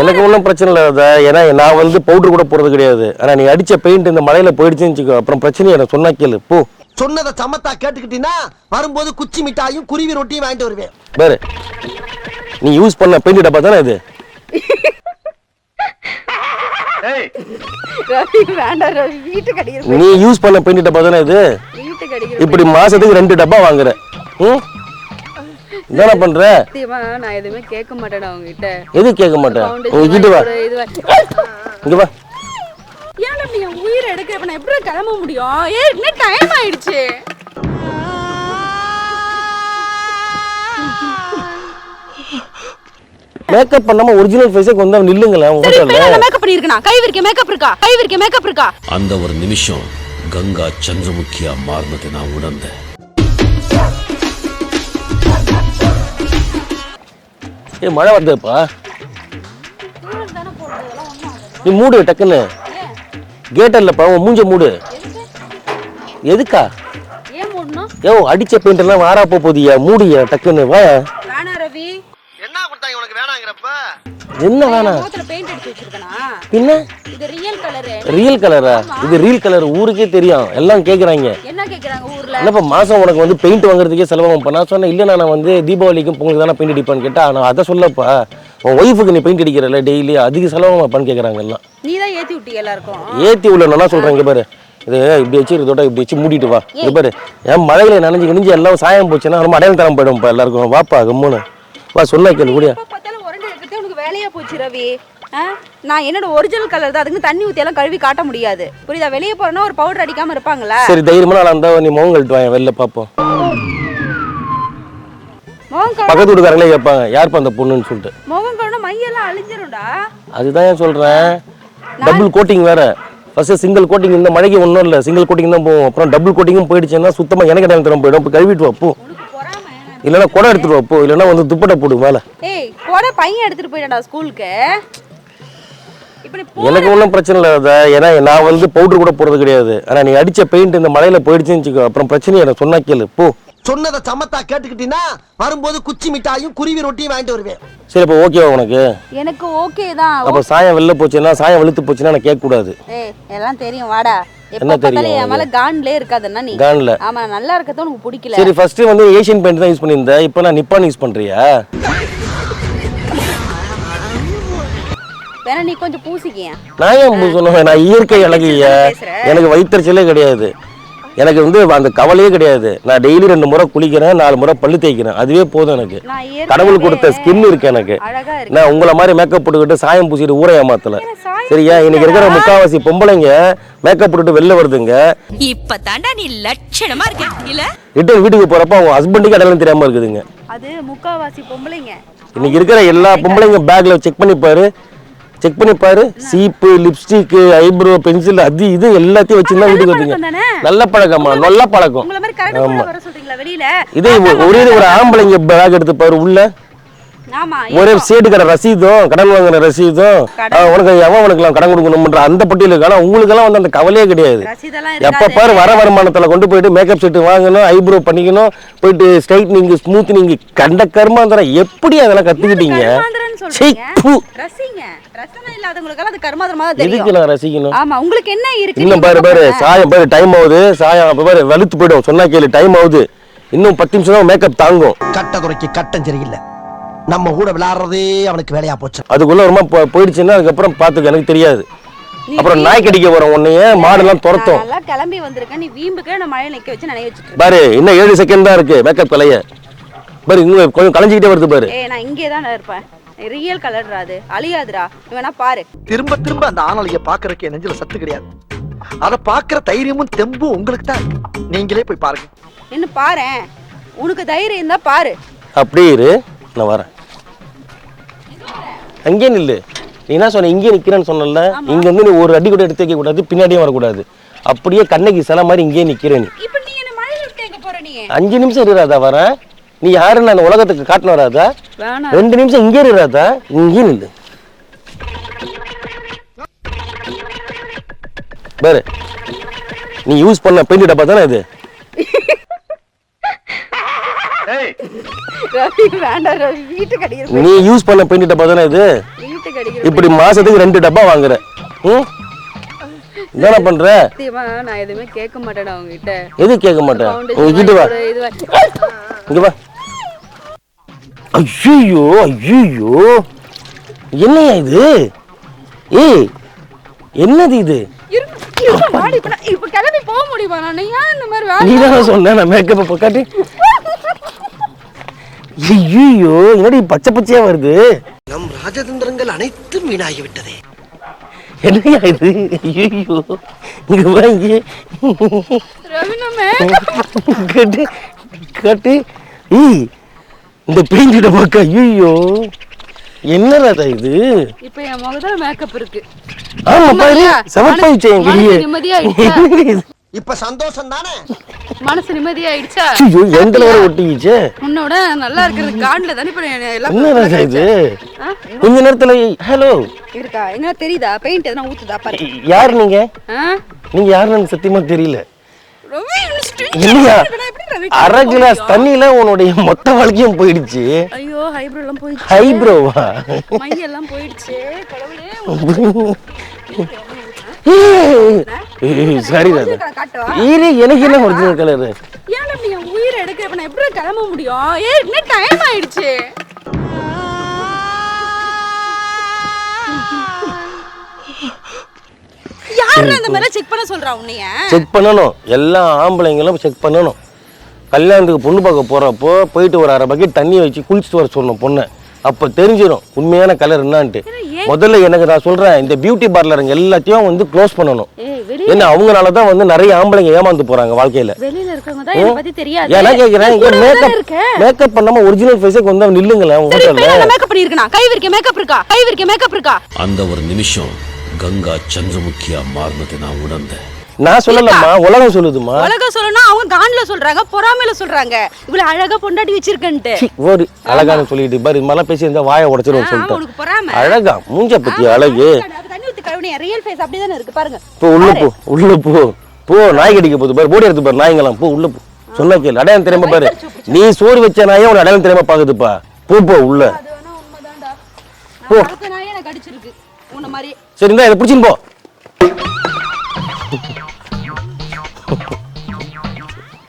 எனக்கு ஒன்றும் பிரச்சனை இல்லை ஏன்னா நான் வந்து பவுடர் கூட போடுறது கிடையாது. ஆனால் நீ அடிச்ச பெயிண்ட் இந்த மழையில போயிடுச்சுன்னு வச்சுக்கோ. அப்புறம் பிரச்சனையை எனக்கு சொன்னா கேளு. போ. சொன்னதை சமத்தா கேட்டுக்கிட்டீங்கன்னா வரும்போது குச்சி மிட்டாயும் குருவி ரொட்டியும் வாங்கிட்டு வருவேன். பாரு. நீ யூஸ் பண்ண பெயிண்ட் டப்பா தானே இது? நீ யூஸ் பண்ண பெயிண்ட் டப்பா தானே இது? இப்படி மாசத்துக்கு ரெண்டு டப்பா வாங்குற. ம்? இதானே பண்ற? நான் எதுவுமே கேட்க மாட்டேன் அவங்க கிட்ட எது கேட்க மாட்டேன் உங்ககிட்ட வா. இதுவா இங்க வா. ஏன் நீ உயிரை எடுக்க? இப்ப நான் எப்படி கிளம்ப முடியும்? ஏ இன்னும் டைம் ஆயிடுச்சு? மேக்கப் பண்ணாம ஒரிஜினல் ஃபேஸே கொஞ்சம் நில்லுங்களேன் உங்க ஹோட்டல்ல என்ன மேக்கப் பண்ணிருக்கனா கை விரிக்க மேக்கப் இருக்கா? கை விரிக்க மேக்கப் இருக்கா? அந்த ஒரு நிமிஷம் கங்கா சந்திரமுகியா மாறினதை நான் உணர்ந்தேன். ஏ மழை வருதுப்பா நீ மூடு டக்குன்னு. கேட் இல்லப்பா உன் மூஞ்ச மூடு. எதுக்கா? யோ அடிச்ச பெயிண்ட் எல்லாம் வாரா போகுதியா மூடியா டக்குன்னு வா. என்ன வேணாம் முகத்துல பெயிண்ட் அடிச்சு வச்சிருக்கனா? பின்ன? இது ரியல் கலரு ரியல் கலரா இது ரியல் கலர் ஊருக்கே தெரியும். எல்லாம் கேக்குறாங்க. என்ன கேக்குறாங்க ஊர்ல? என்னப்பா மாசம் உனக்கு வந்து பெயிண்ட் வாங்குறதுக்கே செலவாகும். நான் சொன்னேன் இல்லை நான் வந்து தீபாவளிக்கும் பொங்கலுக்கு தானே பெயிண்ட் அடிப்பான்னு கேட்டா நான் அதை சொல்லப்பா. உன் ஒய்ஃபுக்கு நீ பெயிண்ட் அடிக்கிறல டெய்லி அதிக செலவாகுமாப்பான்னு கேட்குறாங்க எல்லாம். நீ தான் ஏத்தி விட்டி எல்லாருக்கும்? ஏத்தி உள்ள நல்லா சொல்றேன் இங்க பாரு. இது இப்படி வச்சு இதோட இப்படி வச்சு மூடிட்டு வா. இங்க பாரு. ஏன் மழையில நனைஞ்சு கிணிஞ்சு எல்லாம் சாயம் போச்சுன்னா ரொம்ப அடையாளம் தரம் போயிடும்ப்பா எல்லாருக்கும். வாப்பா கம்முன்னு. வா சொன்னா கேளு கூடிய எப்ப பார்த்தாலும் உரண்டு இருக்கிறதே உனக்கு வேலையா போச்சு ரவி? நான் என்னோட ஒரிஜினல் கலர் தான். அதுக்கு தண்ணி ஊத்தி எல்லாம் கழுவி காட்ட முடியாது. புரியுதா? வெளியே போறேன்னா ஒரு பவுடர் அடிக்காம இருப்பாங்களா? சரி தைரியமா நான் இருந்தா நீ முகம் கழட்டு வாங்க வெளில கழுவு பக்கத்து வீட்டுக்காரங்களே கேட்பாங்க யாருப்பா அந்த பொண்ணுன்னு சொல்லிட்டு? முகம் கழுவுனா மையெல்லாம் அழிஞ்சிரும்டா. அதுதான் ஏன் சொல்றேன்? டபுள் கோட்டிங் வேற. ஃபர்ஸ்ட் சிங்கிள் கோட்டிங் இந்த மழைக்கு ஒன்றும் இல்லை. சிங்கிள் கோட்டிங் தான் போகும் அப்புறம் டபுள் கோட்டிங்கும் போயிடுச்சுன்னா சுத்தமா எனக்கு இடம் தரம் போயிடும் இப்போ கழுவிட்டு வா போ. உனக்கு பொறாம. இல்லைன்னா குடம் எடுத்துட்டு வா போ. இல்லைன்னா வந்து துப்பட்டை போடு மேலே. கூட பையன் எடுத்துட்டு போயிட்டாடா ஸ்கூலுக்கு. எனக்கு ஒன்றும் பிரச்சனை இல்லை. ஏன்னா நான் வந்து பவுடர் கூட போடுறது கிடையாது. ஆனால் நீ அடிச்ச பெயிண்ட் இந்த மழையில போயிடுச்சுன்னு வச்சுக்கோ. அப்புறம் பிரச்சனையை எனக்கு சொன்னா கேளு. போ. சொன்னதை சமத்தா கேட்டுக்கிட்டீங்கன்னா வரும்போது குச்சி மிட்டாயும் குருவி ரொட்டியும் வாங்கிட்டு வருவேன். சரி இப்போ ஓகேவா உனக்கு? எனக்கு ஓகே தான். அப்போ சாயம் வெளில போச்சுன்னா சாயம் வெளுத்து போச்சுன்னா நான் கேட்கக்கூடாது ஏய் எல்லாம் தெரியும். வாடா. என்ன தெரியும் என் மேல கான்லே இருக்காதுன்னா நீ. கான்ல ஆமா நல்லா இருக்கிறது உனக்கு பிடிக்கல. சரி ஃபர்ஸ்ட் வந்து ஏஷியன் பெயிண்ட் தான் யூஸ் பண்ணியிருந்தேன். இப்போ நான் நிப்பான் யூஸ் பண்றியா? வேணா நீ கொஞ்சம் பூசிக்கியா? நான் ஏன் சொன்னேன் நான் இயற்கை அழகிய? எனக்கு வயிற்றுச்சலே கிடையாது. எனக்கு வந்து அந்த கவலையே கிடையாது. நான் டெய்லி ரெண்டு முறை குளிக்கிறேன் நாலு முறை பல்லு தேய்க்கிறேன். அதுவே போதும் எனக்கு. கடவுள் கொடுத்த ஸ்கின் இருக்கு எனக்கு. நான் உங்களை மாதிரி மேக்கப் போட்டுக்கிட்டு சாயம் பூசிட்டு ஊரை ஏமாத்தல. சரியா? இன்னைக்கு இருக்கிற முக்காவாசி பொம்பளைங்க மேக்கப் போட்டுட்டு வெளில வருதுங்க. இப்ப தாண்டா நீ லட்சணமா இருக்க. இல்ல? ரிட்டர்ன் வீட்டுக்கு போறப்ப அவங்க ஹஸ்பண்டுக்கு அடையாளம் தெரியாம இருக்குதுங்க. அது முக்காவாசி பொம்பளைங்க. இன்னைக்கு இருக்கிற எல்லா பொம்பளைங்க பேக்ல செக் பண்ணி பாரு. செக் பண்ணி பாரு. சீப்பு லிப்ஸ்டிக் ஐப்ரோ பென்சில் அது இது எல்லாத்தையும் வச்சுருந்தா வீட்டுக்கு? நல்ல பழக்கமா நல்ல பழக்கம். வெளியில? இதே ஒரே ஒரு ஆம்பளைங்க பேக் எடுத்து பாரு உள்ள. ஆமா ஒரே சேட்டு கடை ரசீதும் கடன் வாங்குற ரசீதும். உனக்கு எவன் உனக்குலாம் கடன் கொடுக்கணும்ன்ற அந்த பட்டியலுக்கு ஆனா உங்களுக்கெல்லாம் வந்து அந்த கவலையே கிடையாது. எப்ப பாரு வர வருமானத்துல கொண்டு போயிட்டு மேக்கப் செட்டு வாங்கணும் ஐப்ரோ பண்ணிக்கணும் போயிட்டு ஸ்ட்ரைட்னிங் ஸ்மூத்னிங் கண்ட கர்மாந்திரம். எப்படி அதெல்லாம் சீ, சொல்றீங்க? ப்பு. ரசிங்க. ரசனை இல்லாதவங்களுக்கு அது கர்மாதிரமா தான் தெரியும். எதுக்கு நான் ரசிக்கணும்? ஆமா உங்களுக்கு என்ன இருக்கு? இன்னும் நீங்க பாரு பாரு. சாயம் பாரு டைம் ஆகுது. சாயம் அப்ப பாரு வெளுத்து போயிடும். சொன்னா கேளு டைம் ஆகுது. இன்னும் பத்து நிமிஷம் தான் மேக்கப் தாங்கும். கட்ட குறைக்கு கட்டம் சரியில்லை. நம்ம கூட விளையாடுறதே அவனுக்கு வேலையா போச்சு. அதுக்குள்ள மாதிரி போயிடுச்சுன்னா அதுக்கப்புறம் பார்த்துக்க எனக்கு தெரியாது. அப்புறம் நாய் கடிக்க வரோம் உன்னைய மாடுலாம் துரத்தும் நான் நல்லா கிளம்பி வந்திருக்கேன். நீ வீம்புக்கு நான் மழையில நிக்க வச்சு நினைய வச்சுட்டு பாரு இன்னும் ஏழு செகண்ட் தான் இருக்கு மேக்கப் கலைய. பாரு இன்னும் கொஞ்சம் கலைஞ்சிக்கிட்டே வருது பாரு. ஏய் நான் இங்கே தான் இருப்பேன். ரியல் கலர்ரா அது. அழியாதுடா. வேணா பாரு. திரும்ப திரும்ப அந்த ஆணலைய பாக்குறதுக்கு என் நெஞ்சில சத்து கிடையாது. அத பாக்குற தைரியமும் தெம்பும் உங்களுக்கு தான். நீங்களே போய் பாருங்க. என்ன பாரேன் உனக்கு தைரியம் இருந்தா பாரு. அப்படியே இரு. நான் வரேன். அங்கேயே நில்லு. நீ என்ன சொன்ன? இங்கே நிக்கிறேன்னு சொன்னல இங்க இருந்து நீ ஒரு அடி கூட எடுத்து வைக்க கூடாது பின்னாடியும் வரக்கூடாது. அப்படியே கண்ணகி சில மாதிரி இங்கேயே நிக்கிற நீ. இப்போ நீ என்ன மழையில விட்டு எங்க போற நீ? அஞ்சு நிமிஷம் இருறாதா வரேன். நீ யாருன்னு அந்த உலகத்துக்கு காட்டின வராதா? வேணாம். ரெண்டு நிமிஷம் இங்கே இருறாதா இங்கே நில்லு. பாரு. நீ யூஸ் பண்ண பெயிண்ட் டப்பா தானே இது? நீ யூஸ் பண்ண பெயிண்ட் டப்பா தானே இது? இப்படி மாசத்துக்கு ரெண்டு டப்பா வாங்குற. ம்? என்ன பண்ற? நான் எதுவுமே கேட்க மாட்டேன் உங்ககிட்ட எது கேட்க மாட்டேன்? Foundation உங்ககிட்ட வா. இங்க வா. ஐயோ ஐயோ என்னையா இது? ஏய் என்னது இது? இப்ப கிளம்பி போக முடியுமா நான்? ஏன் இந்த மாதிரி வேலை நீ தானே சொன்ன நான் மேக்கப் இப்போ காட்டி ஐயோ என்னடி பச்சை பச்சையா வருது? நம் ராஜதந்திரங்கள் அனைத்தும் வீணாகி விட்டதே என்னையா இது? ஐயோ இங்க வாங்கி. ரவி makeup கட்டு கட்டு. ஏய் இந்த பெயிண்ட் டப்பாக்கா ஐயோ என்ன ராதா இது? இப்ப என் முகத்துல மேக்கப் இருக்கு. ஆமா பாரு? என்னடி? இப்ப சந்தோஷம் தானே மனசு நிம்மதியாயிடுச்சா ஐயோ எந்த வரை ஒட்டிக்கிச்சு. உன்னோட நல்லா இருக்கிறது காண்ல தானே இப்ப எல்லாம் இது? கொஞ்ச நேரத்துல ஹலோ. இருக்கா? எங்க தெரியுதா? பெயிண்ட் எதனா ஊத்துதா? பாரு. யார் நீங்க? ஆ? நீங்க யாருன்னு எனக்கு சத்தியமா தெரியல. இல்லையா? அரை கிளாஸ் தண்ணியில உன்னுடைய மொத்த வாழ்க்கையும் போயிடுச்சு. ஐயோ ஹைப்ரோ எல்லாம் போயிடுச்சு. ஹைப்ரோவா? மையெல்லாம் போயிடுச்சு. கடவுளே சரி இரு எனக்கு என்ன ஒரிஜினல் கலரு உயிரை எடுக்க? நான் எப்படி கிளம்ப முடியும்? ஏ டைம் ஆயிடுச்சு. யாரு அந்த மாதிரி செக் பண்ண சொல்றா உன்னைய? செக் பண்ணணும். எல்லா ஆம்பளைங்களும் செக் பண்ணணும். கல்யாணத்துக்கு பொண்ணு பார்க்க போறப்போ போயிட்டு ஒரு அரை பக்கெட் தண்ணி வச்சு குளிச்சுட்டு வர சொல்லணும் பொண்ணை. அப்போ தெரிஞ்சிடும் உண்மையான கலர் என்னான்ட்டு. முதல்ல எனக்கு நான் சொல்றேன் இந்த பியூட்டி பார்லருங்க எல்லாத்தையும் வந்து க்ளோஸ் பண்ணணும். ஏன்னா அவங்கனால தான் வந்து நிறைய ஆம்பளைங்க ஏமாந்து போறாங்க வாழ்க்கையில. ஏன்னா கேட்குறேன் மேக்கப். மேக்கப் பண்ணாம ஒரிஜினல் ஃபேஸே கொஞ்சம் நில்லுங்களேன் உங்க சரி இப்ப ஹோட்டல்ல மேக்கப் பண்ணிருக்கா கை விரிக்க மேக்கப் இருக்கா? கை விரிக்க மேக்கப் இருக்கா? அந்த ஒரு நிமிஷம் கங்கா சந்திரமுகியா மாறினதை நான் உணர்ந்தேன். நான் சொல்லலம்மா உலகம் சொல்லுதுமா உலகம் சொல்லணும் அவங்க கான்ல சொல்றாங்க பொறாமையில சொல்றாங்க. இவ்வளவு அழகா பொண்டாட்டி வச்சிருக்கன்ட்டு. ஒரு அழகான சொல்லிட்டு பாரு இது மாதிரிலாம் பேசி இருந்தா வாயை உனக்கு சொல்லிட்டேன். அழகா மூஞ்ச பத்தி அழகு. ரியல் ஃபேஸ் அப்படியே இருக்கு பாருங்க. போ உள்ள போ உள்ள போ. போ நாய் கடிக்க போகுது பாரு போடி எடுத்து பாரு நாய்ங்களாம். போ உள்ள போ. சொன்னா கேளு அடையாளம் தெரியாம பாரு. நீ சோறு வச்ச நாயே உனக்கு அடையாளம் தெரியாம பாக்குதுப்பா. போ போ உள்ள. போ. சரிங்களா இதை பிடிச்சின்னு போ.